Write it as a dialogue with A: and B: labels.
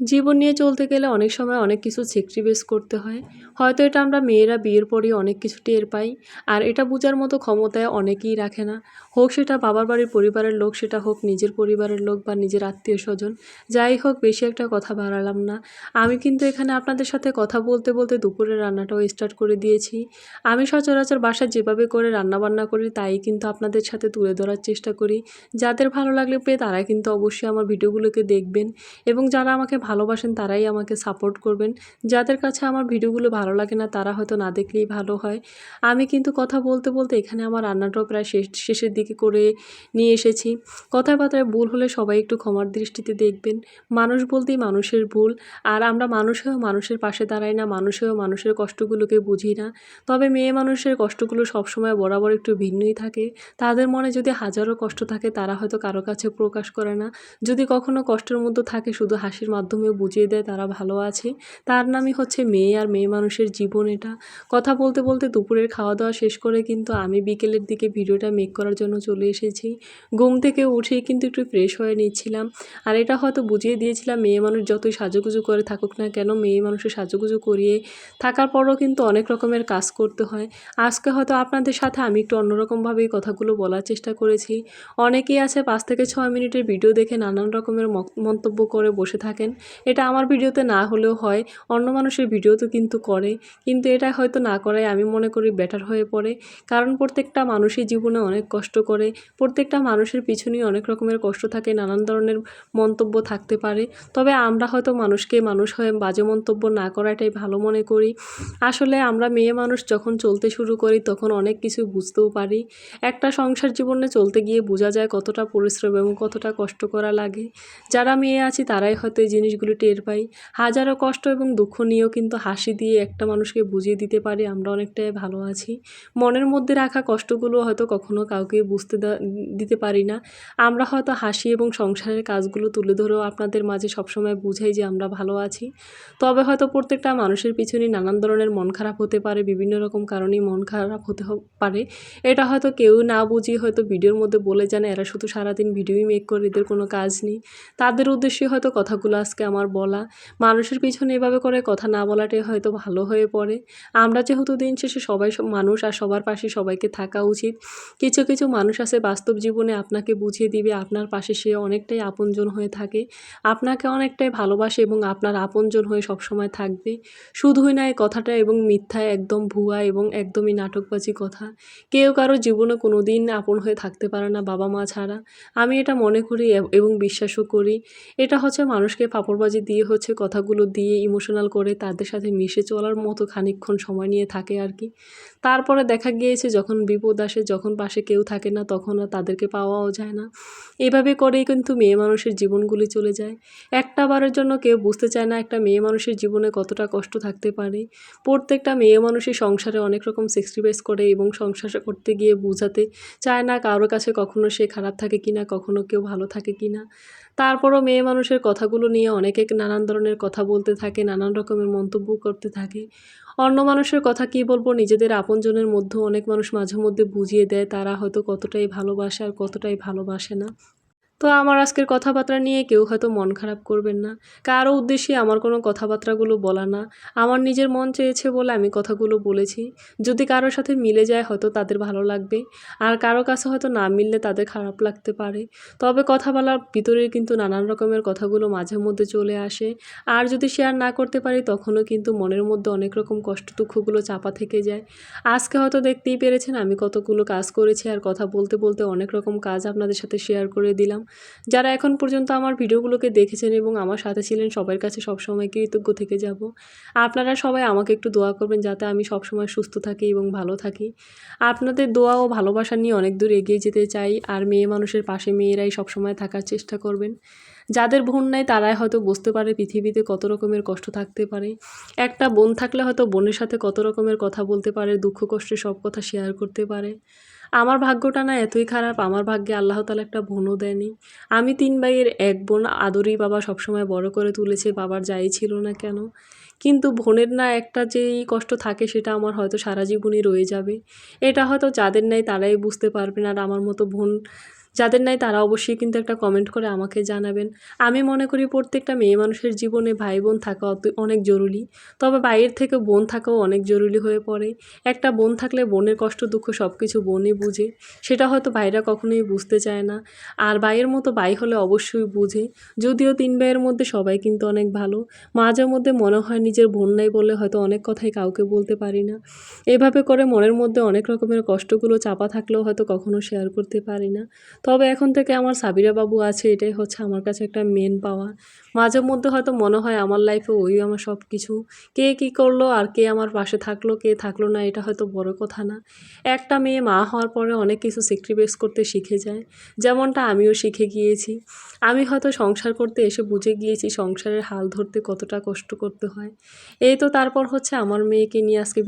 A: জীবন নিয়ে চলতে গেলে অনেক সময় অনেক কিছু স্যাক্রিফাইস করতে হয়। হয়তো এটা আমরা মেয়েরা বিয়ের পরই অনেক কিছু টের পাই, আর এটা বোঝার মতো ক্ষমতায় অনেকেই রাখে না। হোক সেটা বাবার বাড়ির পরিবারের লোক, সেটা হোক নিজের পরিবারের লোক বা নিজের আত্মীয় স্বজন, যাই হোক বেশি একটা কথা বাড়ালাম না। আমি কিন্তু এখানে আপনাদের সাথে কথা বলতে বলতে দুপুরের রান্নাটাও স্টার্ট করে দিয়েছি। আমি সচরাচর বাসায় যেভাবে করে রান্না বান্না করি, তাই কিন্তু আপনাদের সাথে তুলে ধরার চেষ্টা করি। যাদের ভালো লাগলে পেয়ে তারা কিন্তু অবশ্যই আমার ভিডিওগুলোকে দেখবেন এবং যারা আমাকে ভালোবাসেন, তারাই আমাকে সাপোর্ট করবেন। যাদের কাছে আমার ভিডিওগুলো ভালো লাগে না, তারা হয়তো না দেখলেই ভালো হয়। আমি কিন্তু কথা বলতে বলতে এখানে আমার রান্নাটাও প্রায় শেষ, শেষের দিকে করে নিয়ে এসেছি। কথাবার্তায় ভুল হলে সবাই একটু ক্ষমার দৃষ্টিতে দেখবেন। মানুষ বলতেই মানুষের ভুল। আর আমরা মানুষ হয়েও মানুষের পাশে দাঁড়াই না, মানুষ হয়েও মানুষের কষ্টগুলোকে বুঝি না। তবে মেয়ে মানুষের কষ্টগুলো সবসময় বরাবর একটু ভিন্নই থাকে। তাদের মনে যদি হাজারো কষ্ট থাকে, তারা হয়তো কারও কাছে প্রকাশ করে না। যদি কখনো কষ্টের মধ্যে থাকে, শুধু হাসির মাধ্যমে বুঝিয়ে দেয় তারা ভালো আছে। তার নামই হচ্ছে মেয়ে আর মেয়ে মানুষের জীবন এটা। কথা বলতে বলতে দুপুরের খাওয়া দাওয়া শেষ করে কিন্তু আমি বিকেলের দিকে ভিডিওটা মেক করার জন্য চলে এসেছি। ঘুম থেকে উঠেই কিন্তু একটু ফ্রেশ হয়ে নিচ্ছিলাম। আর এটা হয়তো বুঝিয়ে দিয়েছিলাম, মেয়ে মানুষ যতই সাজুগুজু করে থাকুক না কেন, মেয়ে মানুষের সাজুগুজু করিয়ে থাকার পরও কিন্তু অনেক রকমের কাজ করতে হয়। আজকে হয়তো আপনাদের সাথে আমি একটু অন্যরকমভাবে এই কথাগুলো বলার চেষ্টা করেছি। অনেকেই আছে পাঁচ থেকে ছয় মিনিটের ভিডিও দেখে নানান রকমের মন্তব্য করে বসে থাকেন। এটা আমার ভিডিওতে না হলেও হয়। অন্য মানুষের ভিডিওতে কিন্তু করে। কিন্তু এটা হয়তো না করাই আমি মনে করি বেটার হয়ে পড়ে। কারণ প্রত্যেকটা মানুষই জীবনে অনেক কষ্ট করে। প্রত্যেকটা মানুষের পিছনেই অনেক রকমের কষ্ট থাকে, নানান ধরনের মন্তব্য থাকতে পারে। তবে আমরা হয়তো মানুষকে মানুষ হয়ে বাজে মন্তব্য না করাটাই ভালো মনে করি। আসলে আমরা মেয়ে মানুষ যখন চলতে শুরু করি তখন অনেক কিছু বুঝতেও পারি। একটা সংসার জীবনে চলতে গিয়ে বোঝা যায় কতটা পরিশ্রম এবং কতটা কষ্ট করা লাগে। যারা মেয়ে আছি তারাই হয়তো এই জিনিসগুলো টের পাই। হাজারো কষ্ট এবং দুঃখ নিয়েও কিন্তু হাসি দিয়ে একটা মানুষকে বুঝিয়ে দিতে পারে, আমরা অনেকটাই ভালো আছি। মনের মধ্যে রাখা কষ্টগুলো হয়তো কখনো কাউকে বুঝতে দিতে পারি না। আমরা হয়তো হাসি এবং সংসারের কাজগুলো তুলে ধরেও আপনাদের মাঝে সবসময় বুঝাই যে আমরা ভালো আছি। তবে হয়তো প্রত্যেকটা মানুষের পিছনে নানান ধরনের মন খারাপ হতে পারে, বিভিন্ন রকম কারণেই মন খারাপ হতে পারে। এটা হয়তো কেউ না বুঝিয়ে হয়তো ভিডিওর মধ্যে বলে জানে এরা শুধু সারাদিন ভিডিওই মেক করে, এদের কোনো কাজ নেই। তাদের উদ্দেশ্যে হয়তো কথাগুলো আজকে আমার বলা। মানুষের পিছনে এভাবে করে কথা না বলাটাই হয়তো ভালো হয়ে পড়ে। আমরা যেহেতু দিন শেষে সবাই মানুষ আর সবার পাশে সবাইকে থাকা উচিত। কিছু কিছু মানুষ আছে বাস্তব জীবনে আপনাকে বুঝিয়ে দিবে, আপনার পাশে সে অনেকটাই আপনজন হয়ে থাকে। আপনাকে অনেকটাই ভালোবাসে এবং আপনার আপনজন হয়ে সবসময় থাকবে। শুধুই না এই কথাটা এবং মিথ্যায় একদম ভুয়া এবং একদমই নাটকবাজি কথা। কেউ কারও জীবনে কোনো দিন আপন হয়ে থাকতে পারে না বাবা মা ছাড়া। আমি এটা মনে করি এবং বিশ্বাসও করি। এটা হচ্ছে মানুষকে পাপড়বাজি দিয়ে হচ্ছে কথাগুলো দিয়ে ইমোশনাল করে তাদের সাথে মিশে চলার মতো খানিকক্ষণ সময় নিয়ে থাকে আর কি। তারপরে দেখা গিয়েছে যখন বিপদ আসে, যখন পাশে কেউ থাকে না, তখন আর তাদেরকে পাওয়াও যায় না। এভাবে করেই কিন্তু মেয়ে মানুষের জীবনগুলি চলে যায়। একটা বারের জন্য কেউ বুঝতে চায় না একটা মেয়ে মানুষের জীবনে কতটা কষ্ট থাকতে পারে। প্রত্যেকটা মেয়ে মানুষই সংসারে অনেক রকম স্যাক্রিফাইস করে এবং সংসার করতে গিয়ে বোঝাতে চায় না কারোর কাছে কখনো সে খারাপ থাকে কিনা, কখনো কেউ ভালো থাকে কিনা। তারপরও মেয়ে মানুষের কথাগুলো নিয়ে অনেকে নানান ধরনের কথা বলতে থাকে, নানান রকমের মন্তব্য করতে থাকে। অন্য মানুষের কথা কি বলব? নিজেদের আপনজনের মধ্যে অনেক মানুষ মাঝে মধ্যে বুঝিয়ে দেয় তারা হয়তো কতটাই ভালোবাসে আর কতটাই ভালোবাসে না। তো আমার আজকের কথাবার্তা নিয়ে কেউ হয়তো মন খারাপ করবেন না। কারও উদ্দেশ্যে আমার কোনো কথাবার্তাগুলো বলা না। আমার নিজের মন চেয়েছে বলে আমি কথাগুলো বলেছি। যদি কারোর সাথে মিলে যায় হয়তো তাদের ভালো লাগবে। আর কারও কাছে হয়তো না মিললে তাদের খারাপ লাগতে পারে। তবে কথা বলার ভিতরে কিন্তু নানান রকমের কথাগুলো মাঝে মধ্যে চলে আসে। আর যদি শেয়ার না করতে পারি তখনও কিন্তু মনের মধ্যে অনেক রকম কষ্ট দুঃখগুলো চাপা থেকে যায়। আজকে হয়তো দেখতেই পেরেছেন আমি কতগুলো কাজ করেছি আর কথা বলতে বলতে অনেক রকম কাজ আপনাদের সাথে শেয়ার করে দিলাম। যারা এখন পর্যন্ত আমার ভিডিওগুলোকে দেখেছেন এবং আমার সাথে ছিলেন, সবার কাছে সবসময় কৃতজ্ঞ থেকে যাব। আপনারা সবাই আমাকে একটু দোয়া করবেন যাতে আমি সবসময় সুস্থ থাকি এবং ভালো থাকি। আপনাদের দোয়া ও ভালোবাসা নিয়ে অনেক দূর এগিয়ে যেতে চাই। আর মেয়ে মানুষের পাশে মেয়েরাই সবসময় থাকার চেষ্টা করবেন। যাদের বোন নাই, তারাই হয়তো বুঝতে পারে পৃথিবীতে কত রকমের কষ্ট থাকতে পারে। একটা বোন থাকলে হয়তো বোনের সাথে কত রকমের কথা বলতে পারে, দুঃখ কষ্টে সব কথা শেয়ার করতে পারে। আমার ভাগ্যটা না এতই খারাপ, আমার ভাগ্যে আল্লাহ তালা একটা বোনও দেয়নি। আমি তিন ভাইয়ের এক বোন আদরি বাবা সবসময় বড় করে তুলেছে, বাবার যাই ছিল না কেন। কিন্তু বোনের না একটা যেই কষ্ট থাকে সেটা আমার হয়তো সারা জীবনই রয়ে যাবে। এটা হয়তো যাদের নেই তারাই বুঝতে পারবে না আর আমার মতো বোন যাদের নাই তারা অবশ্যই কিন্তু একটা কমেন্ট করে আমাকে জানাবেন। আমি মনে করি প্রত্যেকটা মেয়ে মানুষের জীবনে ভাই বোন থাকা অত- অনেক জরুরি। তবে বাইরের থেকে বোন থাকাও অনেক জরুরি হয়ে পড়ে। একটা বোন থাকলে বোনের কষ্ট, দুঃখ সব কিছু বোনই বুঝে। সেটা হয়তো ভাইরা কখনোই বুঝতে চায় না। আর ভাইয়ের মতো ভাই হলে অবশ্যই বুঝে। যদিও তিন ভাইয়ের মধ্যে সবাই কিন্তু অনেক ভালো। মাঝে মধ্যে মনে হয় নিজের বোন নাই বলে হয়তো অনেক কথাই কাউকে বলতে পারি না। এভাবে করে মনের মধ্যে অনেক রকমের কষ্টগুলো চাপা থাকলেও হয়তো কখনো শেয়ার করতে পারি না। তবে এখন থেকে আমার সাবিরা বাবু আছে, এটাই হচ্ছে আমার কাছে একটা মেন পাওয়া। মাঝে মধ্যে হয়তো মনে হয় আমার লাইফে ওই আমার সব কিছু কে কী করল আর কে আমার পাশে থাকল, কে থাকল না, এটা হয়তো বড় কথা না। একটা মেয়ে মা হওয়ার পরে অনেক কিছু স্যাক্রিফাইস করতে শিখে যায়। যেমনটা আমিও শিখে গিয়েছি। আমি হয়তো সংসার করতে এসে বুঝে গিয়েছি সংসারের হাল ধরতে কতটা কষ্ট করতে হয়। এই তো তারপর হচ্ছে আমার মেয়েকে নিয়ে আজকে